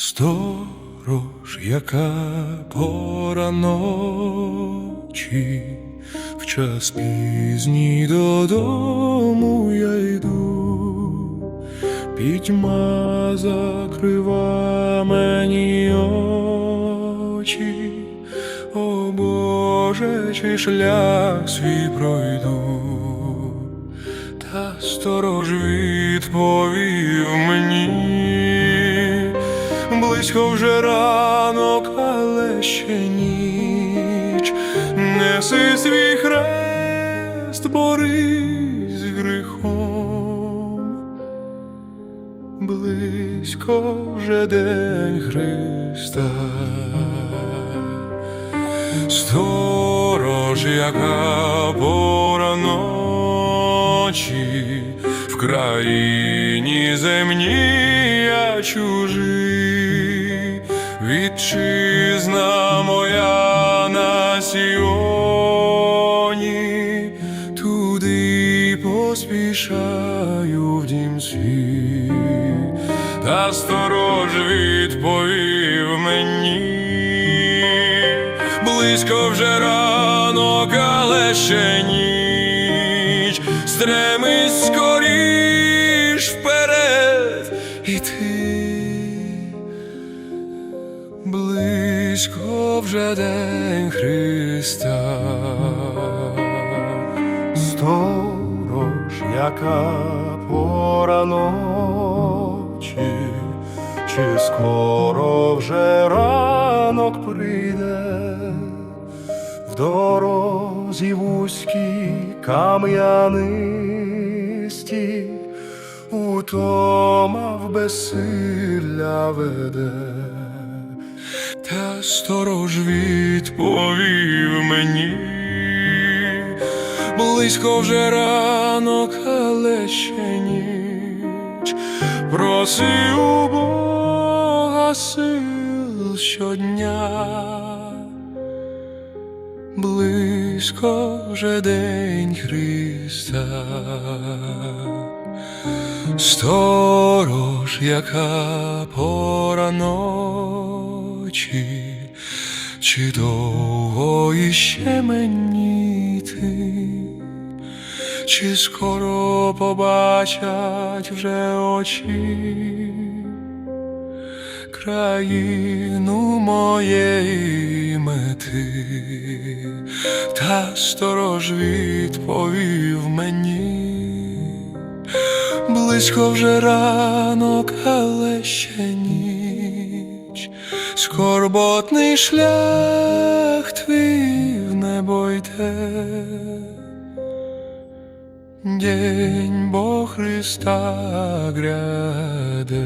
Сторож, яка пора ночі, в час пізній додому я йду, пітьма закрива мені очі, о Боже, чи шлях свій пройду, та сторож відповів. Близько вже ранок, але ще ніч. Неси свій хрест, борись з гріхом. Близько вже день Христа. Сторож, яка пора ночі, в країні земній я чужий, вітчизна моя на сіоні, туди поспішаю в дім свій, та сторож відповів мені. Близько вже ранок, але ще ніч, стремись скоріш вперед іти. Вже день Христа. Сторож, яка пора ночі, чи скоро вже ранок прийде, в дорозі вузькій кам'янисті, утома в безсилля веде. Та сторож відповів мені, близько вже ранок, але ще ніч, проси у Бога сил щодня, близько вже день Христа. Сторож, яка пора ночі, чи довго іще мені йти, чи скоро побачать вже очі? Країну моєї мети, та сторож відповів мені. Близько вже ранок, але ще ніч, скорботний шлях твій в небо. День бо Христа гряде.